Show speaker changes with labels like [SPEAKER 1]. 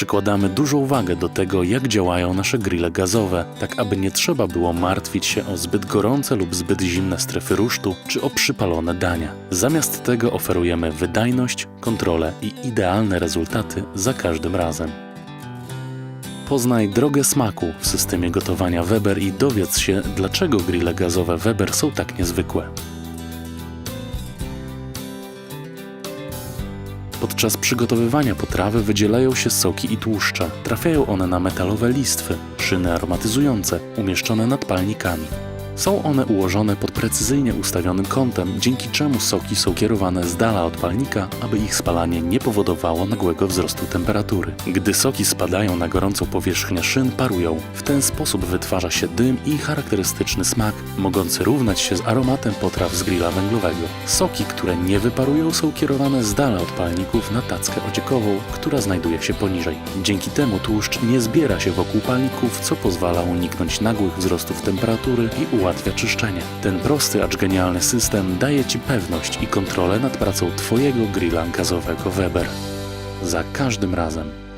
[SPEAKER 1] Przykładamy dużą wagę do tego, jak działają nasze grille gazowe, tak aby nie trzeba było martwić się o zbyt gorące lub zbyt zimne strefy rusztu, czy o przypalone dania. Zamiast tego oferujemy wydajność, kontrolę i idealne rezultaty za każdym razem. Poznaj drogę smaku w systemie gotowania Weber i dowiedz się, dlaczego grille gazowe Weber są tak niezwykłe. Podczas przygotowywania potrawy wydzielają się soki i tłuszcze. Trafiają one na metalowe listwy, szyny aromatyzujące, umieszczone nad palnikami. Są one ułożone pod precyzyjnie ustawionym kątem, dzięki czemu soki są kierowane z dala od palnika, aby ich spalanie nie powodowało nagłego wzrostu temperatury. Gdy soki spadają na gorącą powierzchnię szyn, parują. W ten sposób wytwarza się dym i charakterystyczny smak, mogący równać się z aromatem potraw z grilla węglowego. Soki, które nie wyparują, są kierowane z dala od palników na tackę ociekową, która znajduje się poniżej. Dzięki temu tłuszcz nie zbiera się wokół palników, co pozwala uniknąć nagłych wzrostów temperatury i ułatwia czyszczenie. Ten prosty, acz genialny system daje Ci pewność i kontrolę nad pracą Twojego grilla gazowego Weber. Za każdym razem.